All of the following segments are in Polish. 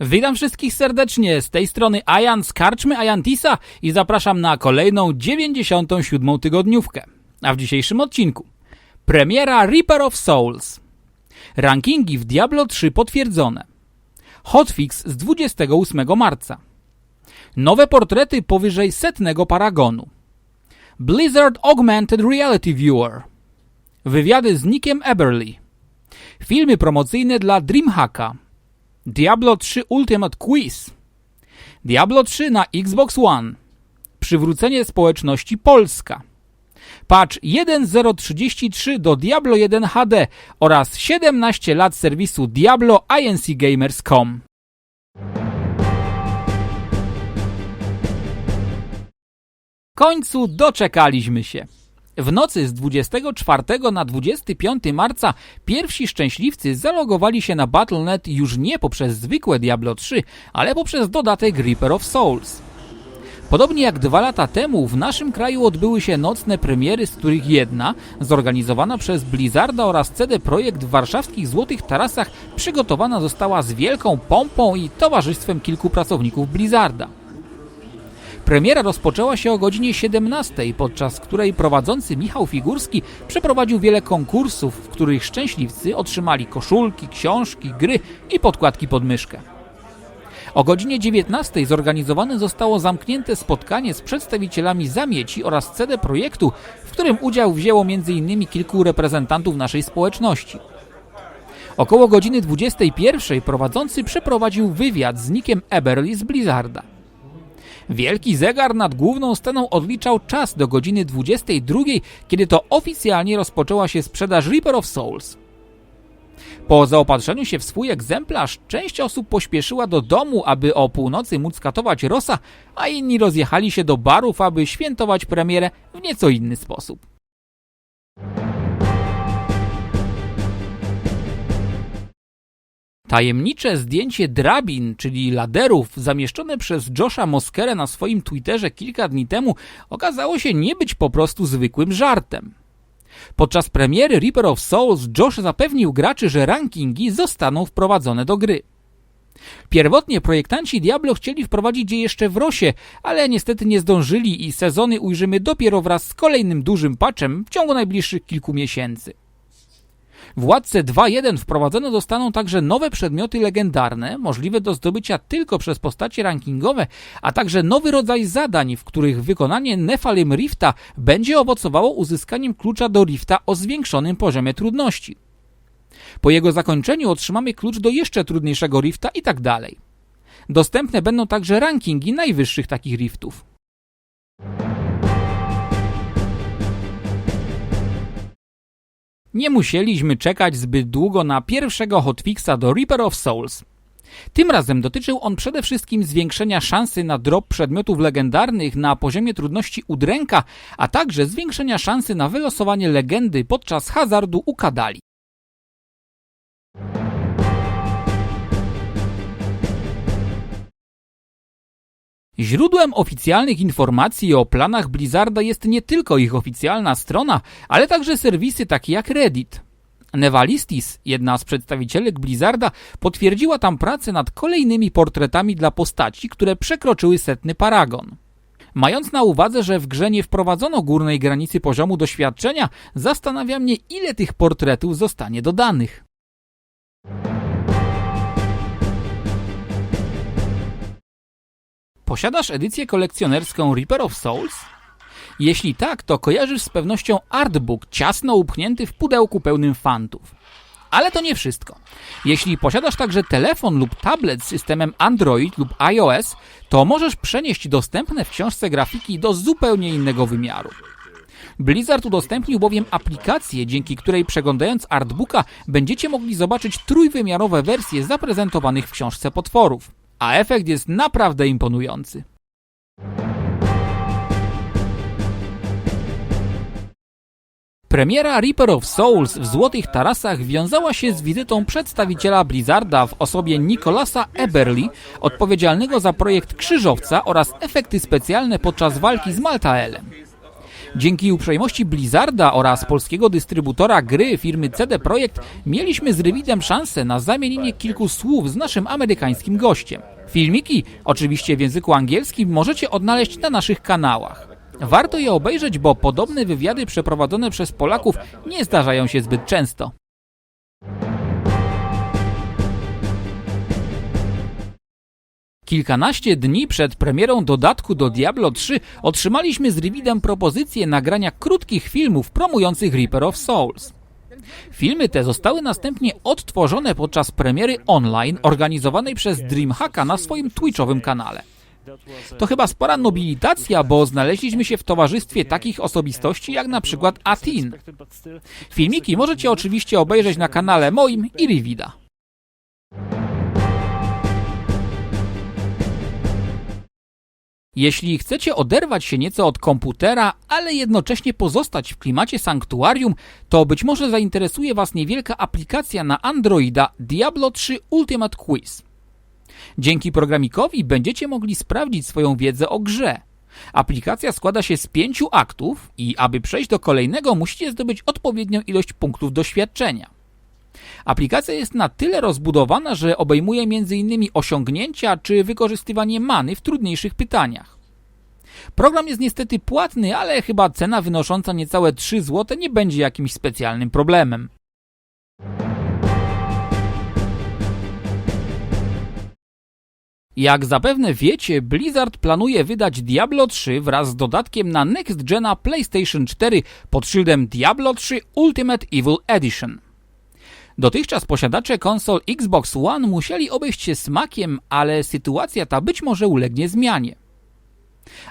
Witam wszystkich serdecznie, z tej strony Ajan z Karczmy Ajantisa i zapraszam na kolejną 97. tygodniówkę. A w dzisiejszym odcinku premiera Reaper of Souls, rankingi w Diablo 3 potwierdzone, hotfix z 28 marca, nowe portrety powyżej setnego paragonu, Blizzard Augmented Reality Viewer, wywiady z Nickiem Eberly, filmy promocyjne dla Dreamhacka, Diablo 3 Ultimate Quiz, Diablo 3 na Xbox One, przywrócenie społeczności Polska, patch 1.033 do Diablo 1 HD oraz 17 lat serwisu Diablo INCGamers.com. Końcu doczekaliśmy się. W nocy z 24 na 25 marca pierwsi szczęśliwcy zalogowali się na Battle.net już nie poprzez zwykłe Diablo 3, ale poprzez dodatek Reaper of Souls. Podobnie jak dwa lata temu w naszym kraju odbyły się nocne premiery, z których jedna, zorganizowana przez Blizzarda oraz CD Projekt w warszawskich Złotych Tarasach, przygotowana została z wielką pompą i towarzystwem kilku pracowników Blizzarda. Premiera rozpoczęła się o godzinie 17, podczas której prowadzący Michał Figurski przeprowadził wiele konkursów, w których szczęśliwcy otrzymali koszulki, książki, gry i podkładki pod myszkę. O godzinie 19 zorganizowane zostało zamknięte spotkanie z przedstawicielami Zamieci oraz CD Projektu, w którym udział wzięło m.in. kilku reprezentantów naszej społeczności. Około godziny 21 prowadzący przeprowadził wywiad z Nickiem Eberly z Blizzarda. Wielki zegar nad główną sceną odliczał czas do godziny 22, kiedy to oficjalnie rozpoczęła się sprzedaż Reaper of Souls. Po zaopatrzeniu się w swój egzemplarz, część osób pośpieszyła do domu, aby o północy móc katować Rosa, a inni rozjechali się do barów, aby świętować premierę w nieco inny sposób. Tajemnicze zdjęcie drabin, czyli laderów, zamieszczone przez Josha Moskerę na swoim Twitterze kilka dni temu, okazało się nie być po prostu zwykłym żartem. Podczas premiery Reaper of Souls Josh zapewnił graczy, że rankingi zostaną wprowadzone do gry. Pierwotnie projektanci Diablo chcieli wprowadzić je jeszcze w Rosie, ale niestety nie zdążyli i sezony ujrzymy dopiero wraz z kolejnym dużym patchem w ciągu najbliższych kilku miesięcy. W Władce 2.1 wprowadzone zostaną także nowe przedmioty legendarne, możliwe do zdobycia tylko przez postacie rankingowe, a także nowy rodzaj zadań, w których wykonanie Nephalim Rifta będzie owocowało uzyskaniem klucza do Rifta o zwiększonym poziomie trudności. Po jego zakończeniu otrzymamy klucz do jeszcze trudniejszego Rifta i tak dalej. Dostępne będą także rankingi najwyższych takich Riftów. Nie musieliśmy czekać zbyt długo na pierwszego hotfixa do Reaper of Souls. Tym razem dotyczył on przede wszystkim zwiększenia szansy na drop przedmiotów legendarnych na poziomie trudności udręka, a także zwiększenia szansy na wylosowanie legendy podczas hazardu u Kadali. Źródłem oficjalnych informacji o planach Blizzarda jest nie tylko ich oficjalna strona, ale także serwisy takie jak Reddit. Nevalistis, jedna z przedstawicielek Blizzarda, potwierdziła tam pracę nad kolejnymi portretami dla postaci, które przekroczyły setny paragon. Mając na uwadze, że w grze nie wprowadzono górnej granicy poziomu doświadczenia, zastanawia mnie, ile tych portretów zostanie dodanych. Posiadasz edycję kolekcjonerską Reaper of Souls? Jeśli tak, to kojarzysz z pewnością artbook ciasno upchnięty w pudełku pełnym fantów. Ale to nie wszystko. Jeśli posiadasz także telefon lub tablet z systemem Android lub iOS, to możesz przenieść dostępne w książce grafiki do zupełnie innego wymiaru. Blizzard udostępnił bowiem aplikację, dzięki której przeglądając artbooka będziecie mogli zobaczyć trójwymiarowe wersje zaprezentowanych w książce potworów. A efekt jest naprawdę imponujący. Premiera Reaper of Souls w Złotych Tarasach wiązała się z wizytą przedstawiciela Blizzarda w osobie Nicolasa Eberly, odpowiedzialnego za projekt Krzyżowca oraz efekty specjalne podczas walki z Maltaelem. Dzięki uprzejmości Blizzarda oraz polskiego dystrybutora gry firmy CD Projekt mieliśmy z Rywidem szansę na zamienienie kilku słów z naszym amerykańskim gościem. Filmiki, oczywiście w języku angielskim, możecie odnaleźć na naszych kanałach. Warto je obejrzeć, bo podobne wywiady przeprowadzone przez Polaków nie zdarzają się zbyt często. Kilkanaście dni przed premierą dodatku do Diablo 3 otrzymaliśmy z Rividem propozycję nagrania krótkich filmów promujących Reaper of Souls. Filmy te zostały następnie odtworzone podczas premiery online organizowanej przez Dreamhacka na swoim Twitchowym kanale. To chyba spora nobilitacja, bo znaleźliśmy się w towarzystwie takich osobistości jak na przykład Atin. Filmiki możecie oczywiście obejrzeć na kanale moim i Rivida. Jeśli chcecie oderwać się nieco od komputera, ale jednocześnie pozostać w klimacie sanktuarium, to być może zainteresuje Was niewielka aplikacja na Androida Diablo 3 Ultimate Quiz. Dzięki programikowi będziecie mogli sprawdzić swoją wiedzę o grze. Aplikacja składa się z pięciu aktów i aby przejść do kolejnego musicie zdobyć odpowiednią ilość punktów doświadczenia. Aplikacja jest na tyle rozbudowana, że obejmuje m.in. osiągnięcia czy wykorzystywanie many w trudniejszych pytaniach. Program jest niestety płatny, ale chyba cena wynosząca niecałe 3 zł nie będzie jakimś specjalnym problemem. Jak zapewne wiecie, Blizzard planuje wydać Diablo 3 wraz z dodatkiem na Next Gena PlayStation 4 pod szyldem Diablo 3 Ultimate Evil Edition. Dotychczas posiadacze konsol Xbox One musieli obejść się smakiem, ale sytuacja ta być może ulegnie zmianie.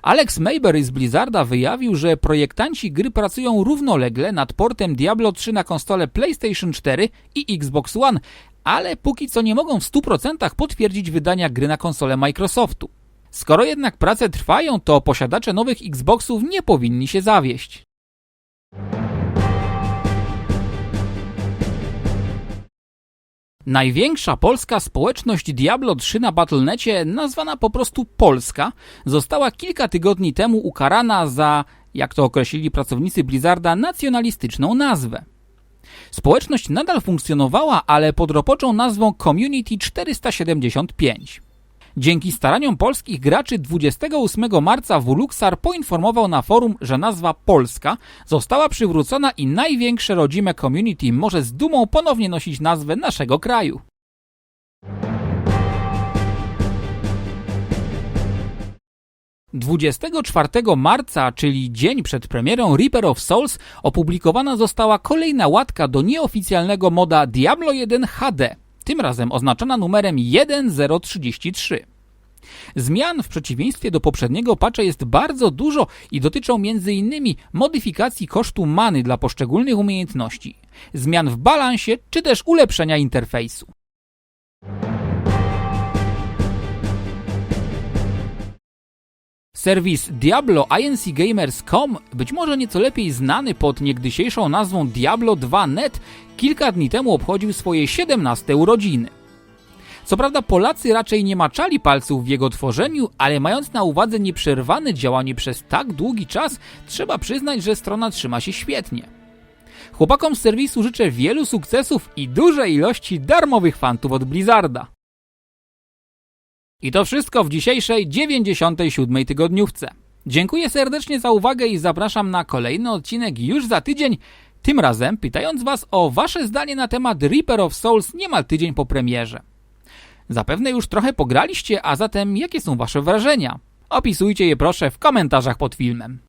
Alex Mayberry z Blizzarda wyjawił, że projektanci gry pracują równolegle nad portem Diablo 3 na konsole PlayStation 4 i Xbox One, ale póki co nie mogą w 100% potwierdzić wydania gry na konsolę Microsoftu. Skoro jednak prace trwają, to posiadacze nowych Xboxów nie powinni się zawieść. Największa polska społeczność Diablo 3 na Battle.necie, nazwana po prostu Polska, została kilka tygodni temu ukarana za, jak to określili pracownicy Blizzarda, nacjonalistyczną nazwę. Społeczność nadal funkcjonowała, ale pod roboczą nazwą Community 475. Dzięki staraniom polskich graczy 28 marca Wuluxar poinformował na forum, że nazwa Polska została przywrócona i największe rodzime community może z dumą ponownie nosić nazwę naszego kraju. Dwudziestego czwartego marca, czyli dzień przed premierą Reaper of Souls, opublikowana została kolejna łatka do nieoficjalnego moda Diablo 1 HD, tym razem oznaczona numerem 1033. Zmian w przeciwieństwie do poprzedniego patcha jest bardzo dużo i dotyczą m.in. modyfikacji kosztu many dla poszczególnych umiejętności, zmian w balansie czy też ulepszenia interfejsu. Serwis Diablo INCGamers.com, być może nieco lepiej znany pod niegdysiejszą nazwą Diablo 2.net, kilka dni temu obchodził swoje 17 urodziny. Co prawda Polacy raczej nie maczali palców w jego tworzeniu, ale mając na uwadze nieprzerwane działanie przez tak długi czas, trzeba przyznać, że strona trzyma się świetnie. Chłopakom z serwisu życzę wielu sukcesów i dużej ilości darmowych fantów od Blizzarda. I to wszystko w dzisiejszej 97 tygodniówce. Dziękuję serdecznie za uwagę i zapraszam na kolejny odcinek już za tydzień, tym razem pytając Was o Wasze zdanie na temat Reaper of Souls niemal tydzień po premierze. Zapewne już trochę pograliście, a zatem jakie są Wasze wrażenia? Opisujcie je proszę w komentarzach pod filmem.